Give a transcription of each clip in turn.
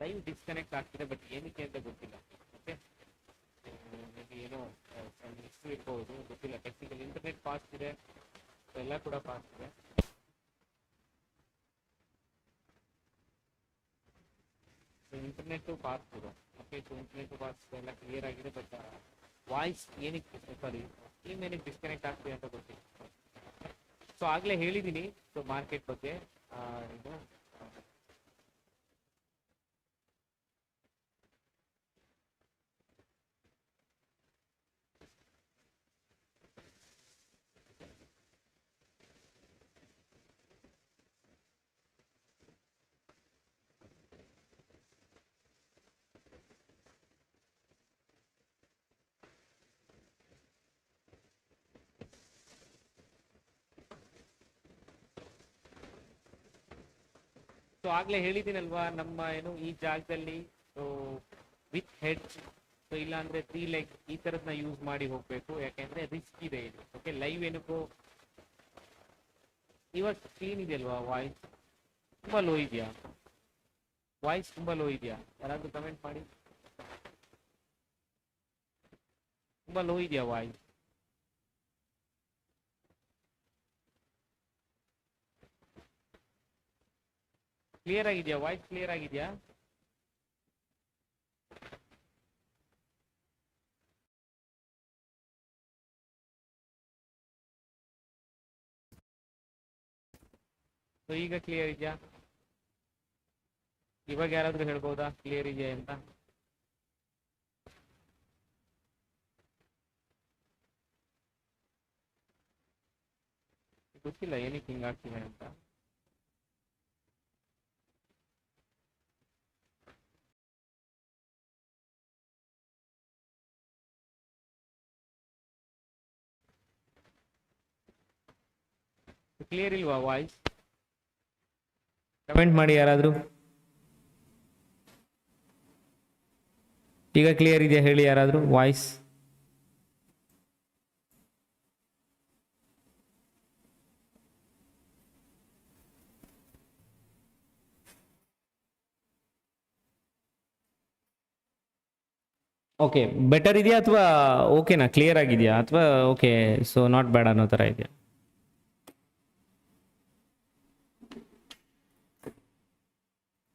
Live disconnect ಆಗ್ತಿದೆ but ಏನಕ್ಕೆ ಅಂತ ಗೊತ್ತಿಲ್ಲ. ಓಕೆ ಮೇಬಿ ಏನೋ ಇಶ್ಯೂ ಇರ್ಬೋದು, ಗೊತ್ತಿಲ್ಲ. ಟೆಕ್ನಿಕಲ್ ಇಂಟರ್ನೆಟ್ ಫಾಸ್ಟ್ ಇದೆ ಎಲ್ಲ ಕೂಡ ಫಾಸ್ಟ್ ಇದೆ. ಇಂಟರ್ನೆಟ್ ಫಾಸ್ಟ್ ಇದೆ. ಓಕೆ ಸೊ ಇಂಟರ್ನೆಟ್ ಫಾಸ್ಟ್ ಎಲ್ಲ ಕ್ಲಿಯರ್ ಆಗಿದೆ ಬಟ್ ವಾಯ್ಸ್ ಏನಕ್ಕೆ ಸಾರಿ ಟೀಮ್ ಏನಕ್ಕೆ ಡಿಸ್ಕನೆಕ್ಟ್ ಆಗ್ತಿದೆ ಅಂತ ಗೊತ್ತಿಲ್ಲ. ಸೊ ಆಗಲೇ ಹೇಳಿದ್ದೀನಿ ಸೊ ಮಾರ್ಕೆಟ್ ಬಗ್ಗೆ ಇದು ಸೊ ಆಗ್ಲೇ ಹೇಳಿದ್ದೀನಲ್ವಾ, ನಮ್ಮ ಏನು ಈ ಜಾಗದಲ್ಲಿ ವಿತ್ ಹೆಡ್ ಸೊ ಇಲ್ಲಾಂದ್ರೆ ತ್ರೀ ಲೆಗ್ ಈ ತರದ್ನ ಯೂಸ್ ಮಾಡಿ ಹೋಗ್ಬೇಕು. ಯಾಕೆಂದ್ರೆ ರಿಸ್ಕ್ ಇದೆ ಇದು ಓಕೆ ಲೈವ್ ಏನಕ್ಕೂ ಇವಾಗ ಸ್ಕ್ರೀನ್ ಇದೆಯಲ್ವಾ ವಾಯ್ಸ್ ತುಂಬಾ ಲೋ ಇದೆಯಾ? ವಾಯ್ಸ್ ತುಂಬಾ ಲೋ ಇದೆಯಾ? ಯಾರಾದ್ರೂ ಕಮೆಂಟ್ ಮಾಡಿ. ತುಂಬಾ ಲೋ ಇದೆಯಾ ವಾಯ್ಸ್ ಕ್ಲಿಯರ್ ಆಗಿದೆಯಾ? ವಾಯ್ಸ್ ಕ್ಲಿಯರ್ ಆಗಿದೆಯಾ? ಸೊ ಈಗ ಕ್ಲಿಯರ್ ಇದೆಯಾ? ಇವಾಗ ಯಾರಾದ್ರೂ ಹೇಳ್ಬೋದಾ? ಕ್ಲಿಯರ್ ಇದೆಯಾ ಅಂತ? ಗೊತ್ತಿಲ್ಲ, ಏನಕ್ಕೆ ಹಿಂಗಾಗ್ತಿದೆ ಅಂತ. ಕ್ಲಿಯರ್ ಇಲ್ವಾ ವಾಯ್ಸ್ ಕಮೆಂಟ್ ಮಾಡಿ ಯಾರಾದರೂ. ಈಗ ಕ್ಲಿಯರ್ ಇದೆಯಾ ಹೇಳಿ ಯಾರಾದರೂ ವಾಯ್ಸ್ ಓಕೆ ಬೆಟರ್ ಇದೆಯಾ ಅಥವಾ ಓಕೆನಾ ಕ್ಲಿಯರ್ ಆಗಿದೆಯಾ ಅಥವಾ ಓಕೆ ಸೊ ನಾಟ್ ಬ್ಯಾಡ್ ಅನ್ನೋ ಥರ ಇದೆಯಾ?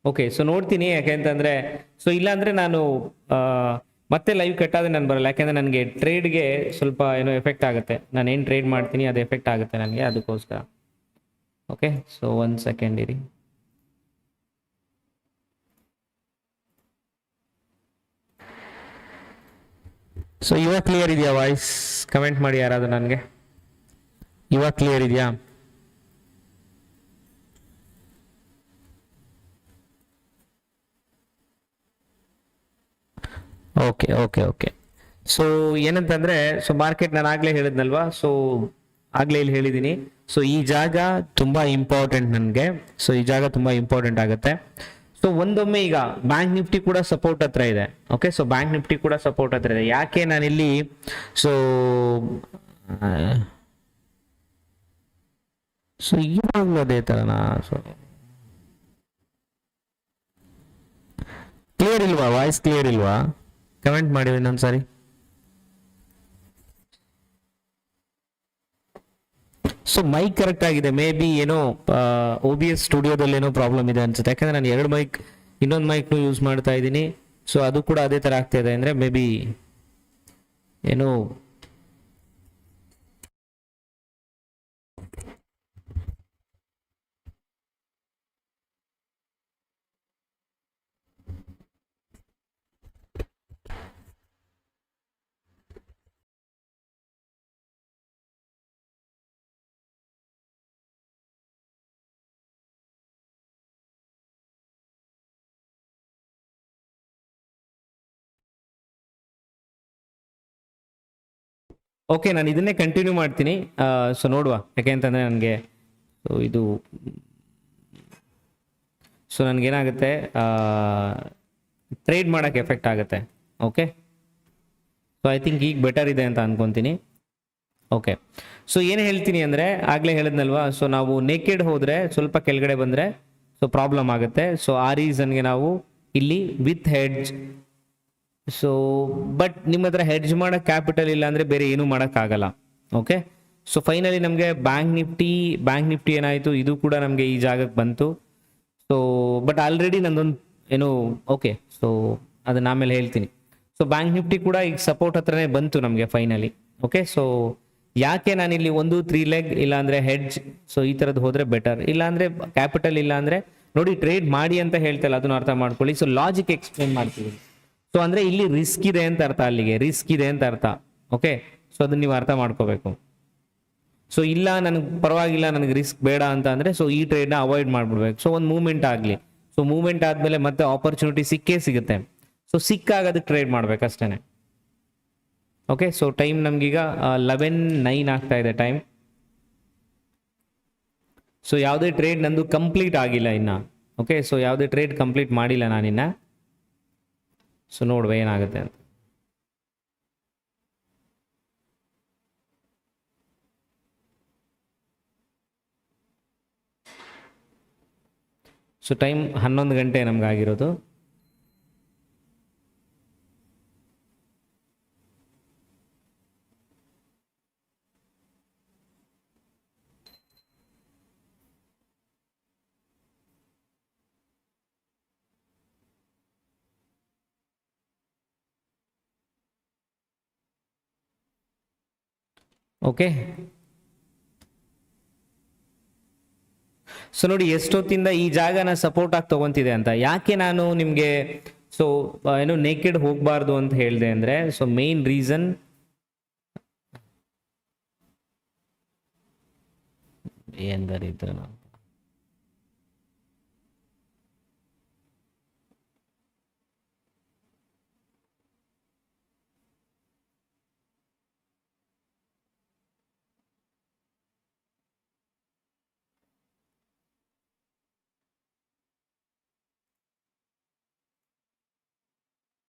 ಓಕೆ ಸೊ ನೋಡ್ತೀನಿ ಯಾಕೆಂತಂದ್ರೆ ಸೊ ಇಲ್ಲಾಂದ್ರೆ ನಾನು ಮತ್ತೆ ಲೈವ್ ಕಟ್ಟಾದರೆ ನಾನು ಬರಲ್ಲ. ಯಾಕೆಂದ್ರೆ ನನಗೆ ಟ್ರೇಡ್ಗೆ ಸ್ವಲ್ಪ ಏನೋ ಎಫೆಕ್ಟ್ ಆಗುತ್ತೆ. ನಾನು ಏನು ಟ್ರೇಡ್ ಮಾಡ್ತೀನಿ, ಅದು ಎಫೆಕ್ಟ್ ಆಗುತ್ತೆ ನನಗೆ, ಅದಕ್ಕೋಸ್ಕರ. ಓಕೆ ಸೊ ಒಂದು ಸೆಕೆಂಡ್ ಇರಿ. ಸೊ ಇವಾಗ ಕ್ಲಿಯರ್ ಇದೆಯಾ ವಾಯ್ಸ್ ಕಮೆಂಟ್ ಮಾಡಿ ಯಾರಾದರೂ ನನಗೆ. ಇವಾಗ ಕ್ಲಿಯರ್ ಇದೆಯಾ? Okay okay okay. ಸೊ ಏನಂತಂದ್ರೆ ಸೊ ಮಾರ್ಕೆಟ್ ನಾನು ಆಗ್ಲೇ ಹೇಳಿದ್ನಲ್ವಾ? ಸೊ ಆಗ್ಲೇ ಇಲ್ಲಿ ಹೇಳಿದ್ದೀನಿ ಸೊ ಈ ಜಾಗ ತುಂಬಾ ಇಂಪಾರ್ಟೆಂಟ್ ನನಗೆ. ಸೊ ಈ ಜಾಗ ತುಂಬಾ ಇಂಪಾರ್ಟೆಂಟ್ ಆಗುತ್ತೆ. ಸೊ ಒಂದೊಮ್ಮೆ ಈಗ ಬ್ಯಾಂಕ್ ನಿಫ್ಟಿ ಕೂಡ ಸಪೋರ್ಟ್ ಹತ್ರ ಇದೆ. ಓಕೆ ಸೊ ಬ್ಯಾಂಕ್ ನಿಫ್ಟಿ ಕೂಡ ಸಪೋರ್ಟ್ ಹತ್ರ ಇದೆ. ಯಾಕೆ ನಾನಿಲ್ಲಿ ಸೊ ಸೊ ಈವಾಗಲೂ ಅದೇ ಥರನಾ ಸೊ ಕ್ಲಿಯರ್ ಇಲ್ವಾ? ವಾಯ್ಸ್ ಕ್ಲಿಯರ್ ಇಲ್ವಾ? ಕಮೆಂಟ್ ಮಾಡಿ ಇನ್ನೊಂದು ಸಾರಿ. ಸೊ ಮೈಕ್ ಕರೆಕ್ಟ್ ಆಗಿದೆ. ಮೇ ಬಿ ಏನೋ ಓ ಬಿ ಎಸ್ ಸ್ಟುಡಿಯೋದಲ್ಲಿ ಏನೋ ಪ್ರಾಬ್ಲಮ್ ಇದೆ ಅನ್ಸುತ್ತೆ. ಯಾಕಂದ್ರೆ ನಾನು ಎರಡು ಮೈಕ್ ಇನ್ನೊಂದು ಮೈಕ್ನು ಯೂಸ್ ಮಾಡ್ತಾ ಇದ್ದೀನಿ. ಸೊ ಅದು ಕೂಡ ಅದೇ ಥರ ಆಗ್ತಾ ಇದೆ. ಅಂದರೆ ಮೇ ಬಿ ಏನೋ ಓಕೆ ನಾನು ಇದನ್ನೇ ಕಂಟಿನ್ಯೂ ಮಾಡ್ತೀನಿ. ಸೊ ನೋಡುವ ಯಾಕೆಂತಂದರೆ ನನಗೆ ಸೊ ಇದು ಸೊ ನನಗೇನಾಗುತ್ತೆ ಟ್ರೇಡ್ ಮಾಡೋಕ್ಕೆ ಎಫೆಕ್ಟ್ ಆಗುತ್ತೆ. ಓಕೆ ಸೊ ಐ ಥಿಂಕ್ ಈಗ ಬೆಟರ್ ಇದೆ ಅಂತ ಅಂದ್ಕೊತೀನಿ ಓಕೆ ಸೊ ಏನು ಹೇಳ್ತೀನಿ ಅಂದರೆ, ಆಗಲೇ ಹೇಳಿದ್ನಲ್ವಾ ಸೊ ನಾವು ನೇಕೆಡ್ ಹೋದರೆ ಸ್ವಲ್ಪ ಕೆಳಗಡೆ ಬಂದರೆ ಸೊ ಪ್ರಾಬ್ಲಮ್ ಆಗುತ್ತೆ. ಸೊ ಆ ರೀಸನ್ಗೆ ನಾವು ಇಲ್ಲಿ ವಿತ್ ಹೆಡ್ಜ್ ಸೊ ಬಟ್ ನಿಮ್ಮ ಹತ್ರ ಹೆಡ್ಜ್ ಮಾಡೋ ಕ್ಯಾಪಿಟಲ್ ಇಲ್ಲ ಅಂದರೆ ಬೇರೆ ಏನೂ ಮಾಡೋಕ್ಕಾಗಲ್ಲ. ಓಕೆ ಸೊ ಫೈನಲಿ ನಮಗೆ ಬ್ಯಾಂಕ್ ನಿಫ್ಟಿ ಬ್ಯಾಂಕ್ ನಿಫ್ಟಿ ಏನಾಯಿತು? ಇದು ಕೂಡ ನಮಗೆ ಈ ಜಾಗಕ್ಕೆ ಬಂತು. ಸೊ ಬಟ್ ಆಲ್ರೆಡಿ ನಂದೊಂದು, ಏನು ಓಕೆ ಸೊ ಅದನ್ನ ಆಮೇಲೆ ಹೇಳ್ತೀನಿ. ಸೊ ಬ್ಯಾಂಕ್ ನಿಫ್ಟಿ ಕೂಡ ಈಗ ಸಪೋರ್ಟ್ ಹತ್ರನೇ ಬಂತು ನಮಗೆ ಫೈನಲಿ ಓಕೆ ಸೊ ಯಾಕೆ ನಾನಿಲ್ಲಿ ಒಂದು ತ್ರೀ ಲೆಗ್ ಇಲ್ಲಾಂದರೆ ಹೆಡ್ಜ್ ಸೊ ಈ ಥರದ್ದು ಹೋದರೆ ಬೆಟರ್ ಇಲ್ಲಾಂದರೆ ಕ್ಯಾಪಿಟಲ್ ಇಲ್ಲಾಂದರೆ ನೋಡಿ ಟ್ರೇಡ್ ಮಾಡಿ ಅಂತ ಹೇಳ್ತಲ್ಲ, ಅದನ್ನು ಅರ್ಥ ಮಾಡ್ಕೊಳ್ಳಿ. ಸೊ ಲಾಜಿಕ್ ಎಕ್ಸ್ಪ್ಲೇನ್ ಮಾಡ್ತೀವಿ ಸೊ ಅಂದ್ರೆ ಇಲ್ಲಿ ರಿಸ್ಕ್ ಇದೆ ಅಂತ ಅರ್ಥ ಅಲ್ಲಿಗೆ. ರಿಸ್ಕ್ ಇದೆ ಅಂತ ಅರ್ಥ. ಓಕೆ ಸೊ ಅದನ್ನ ನೀವು ಅರ್ಥ ಮಾಡ್ಕೋಬೇಕು. ಸೊ ಇಲ್ಲ, ನನಗೆ ಪರವಾಗಿಲ್ಲ, ನನಗೆ ರಿಸ್ಕ್ ಬೇಡ ಅಂತ ಅಂದ್ರೆ ಸೊ ಈ ಟ್ರೇಡ್ನ ಅವಾಯ್ಡ್ ಮಾಡ್ಬಿಡ್ಬೇಕು. ಸೊ ಒಂದು ಮೂವ್ಮೆಂಟ್ ಆಗಲಿ. ಸೊ ಮೂವ್ಮೆಂಟ್ ಆದಮೇಲೆ ಮತ್ತೆ ಆಪರ್ಚುನಿಟಿ ಸಿಕ್ಕೇ ಸಿಗುತ್ತೆ. ಸೊ ಸಿಕ್ಕಾಗ ಅದಕ್ಕೆ ಟ್ರೇಡ್ ಮಾಡ್ಬೇಕು ಅಷ್ಟೇ ಓಕೆ ಸೊ ಟೈಮ್ ನಮ್ಗೀಗ ಲೆವೆನ್ ನೈನ್ ಆಗ್ತಾ ಇದೆ ಟೈಮ್ ಸೊ ಯಾವುದೇ ಟ್ರೇಡ್ ನಂದು ಕಂಪ್ಲೀಟ್ ಆಗಿಲ್ಲ ಇನ್ನ. ಓಕೆ ಸೊ ಯಾವುದೇ ಟ್ರೇಡ್ ಕಂಪ್ಲೀಟ್ ಮಾಡಿಲ್ಲ ನಾನಿನ್ನ. ಸೊ ನೋಡುವ ಏನಾಗುತ್ತೆ ಅಂತ. ಸೊ ಟೈಮ್ ಹನ್ನೊಂದು ಗಂಟೆ ನಮ್ಗೆ ಓಕೆ? ಸೊ ನೋಡಿ, ಎಷ್ಟೊತ್ತಿಂದ ಈ ಜಾಗನ ಸಪೋರ್ಟ್ ಆಗಿ ತಗೊಂತಿದೆ ಅಂತ. ಯಾಕೆ ನಾನು ನಿಮಗೆ ಸೊ ಏನು ನೇಕೆಡ್ ಹೋಗಬಾರ್ದು ಅಂತ ಹೇಳಿದೆ ಅಂದರೆ ಸೊ ಮೇನ್ ರೀಸನ್ ಏನ್ ದರಿದ್ರ ನಾವು